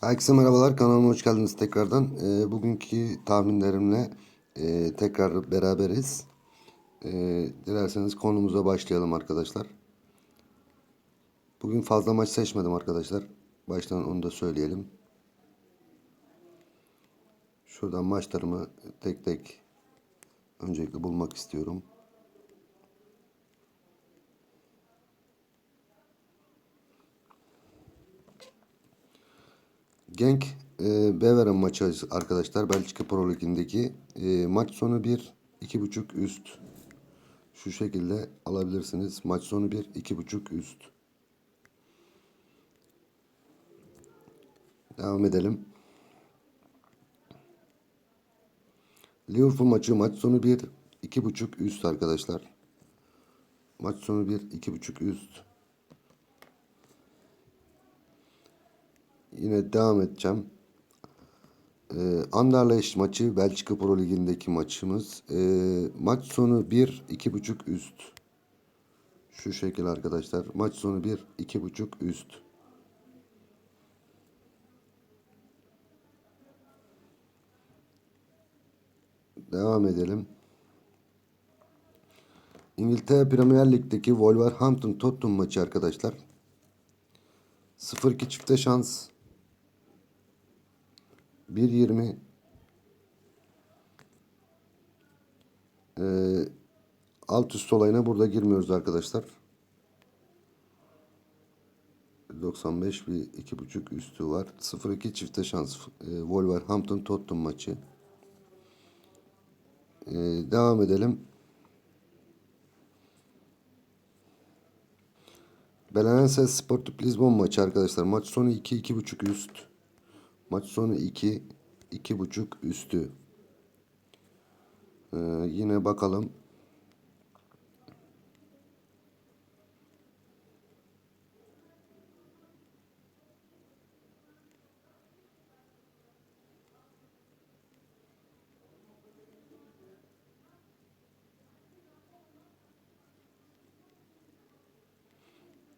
Herkese merhabalar kanalıma hoş geldiniz tekrardan. Ee, bugünkü tahminlerimle e, tekrar beraberiz. Ee, dilerseniz konumuza başlayalım arkadaşlar. Bugün fazla maç seçmedim arkadaşlar. Baştan onu da söyleyelim. Şuradan maçlarımı tek tek öncelikle bulmak istiyorum. Genk e, Beveren maçı arkadaşlar Belçika Pro Ligi'ndeki e, maç sonu 1 2.5 üst şu şekilde alabilirsiniz. Maç sonu 1 2.5 üst. Devam edelim. Liverpool maçı maç sonu 1 2.5 üst arkadaşlar. Maç sonu 1 2.5 üst. Yine devam edeceğim. Ee, Anderlecht maçı Belçika Pro Ligi'ndeki maçımız. Ee, maç sonu 1 2.5 üst. Şu şekil arkadaşlar. Maç sonu 1 2.5 üst. Devam edelim. İngiltere Premier Lig'deki Wolverhampton Tottenham maçı arkadaşlar. 0-2 çifte şans 1.20 ee, alt üst olayına burada girmiyoruz arkadaşlar. 95 bir iki buçuk üstü var. 0-2 çifte şans. E, Wolverhampton Tottenham maçı. E, devam edelim. Belenenses Sporting Lisbon maçı arkadaşlar. Maç sonu 2 2.5 üst. Maç sonu 2 2.5 üstü. Ee, yine bakalım.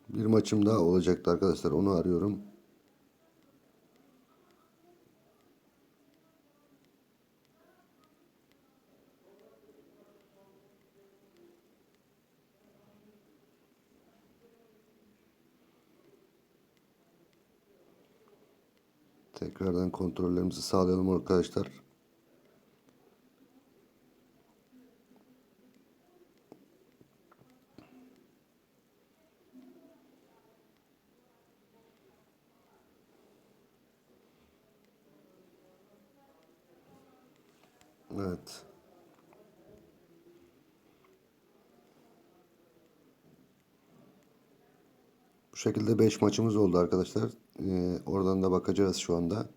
Bir maçım daha olacaktı arkadaşlar. Onu arıyorum. Tekrardan kontrollerimizi sağlayalım arkadaşlar. Evet. Bu şekilde 5 maçımız oldu arkadaşlar. Ee, oradan da bakacağız şu anda.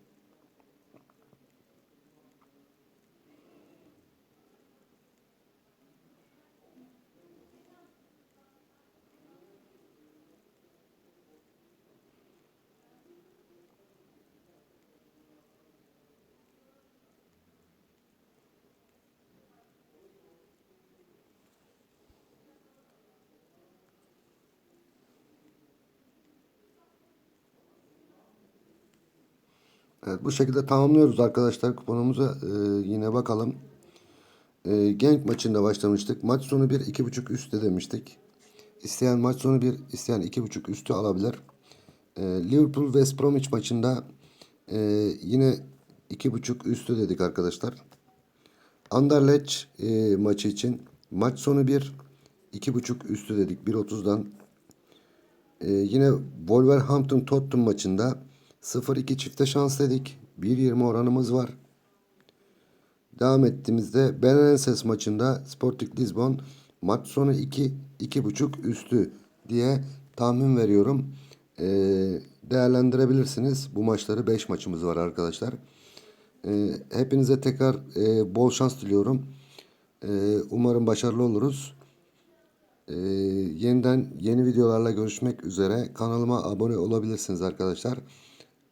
Evet bu şekilde tamamlıyoruz arkadaşlar kuponumuza. Ee, yine bakalım. Ee, Genk maçında başlamıştık. Maç sonu 1 2.5 üstte demiştik. İsteyen maç sonu 1 isteyen 2.5 üstü alabilir. Ee, Liverpool West Bromwich maçında e, yine 2.5 üstü dedik arkadaşlar. Anderlecht e, maçı için maç sonu 1 2.5 üstü dedik 1.30'dan. Ee, yine Wolverhampton Tottenham maçında 0-2 çifte şans dedik. 1.20 oranımız var. Devam ettiğimizde Belenenses maçında Sporting Lisbon maç sonu 2 2.5 üstü diye tahmin veriyorum. Ee, değerlendirebilirsiniz. Bu maçları 5 maçımız var arkadaşlar. Ee, hepinize tekrar e, bol şans diliyorum. Ee, umarım başarılı oluruz. Ee, yeniden yeni videolarla görüşmek üzere. Kanalıma abone olabilirsiniz arkadaşlar.